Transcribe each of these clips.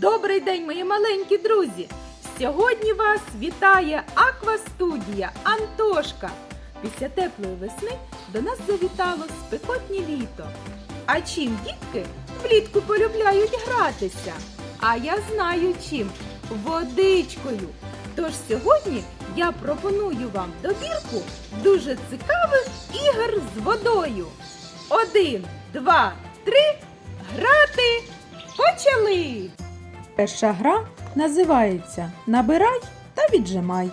Добрий день, мої маленькі друзі! Сьогодні вас вітає Аквастудія Антошка. Після теплої весни до нас завітало спекотнє літо. А чим дітки влітку полюбляють гратися? А я знаю чим водичкою. Тож сьогодні я пропоную вам добірку дуже цікавих ігор з водою. Один, два, три, грати! Почали! Перша гра називається Набирай та віджимай.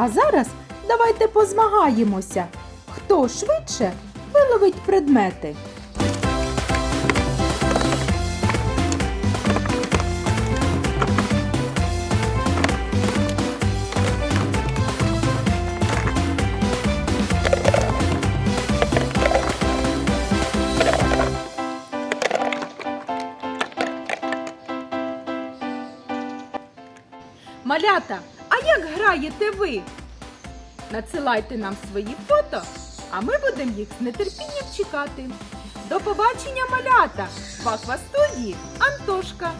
А зараз давайте позмагаємося, хто швидше виловить предмети. Малята, а як граєте ви? Надсилайте нам свої фото, а ми будемо їх з нетерпінням чекати. До побачення, малята! В аквастудії Антошка!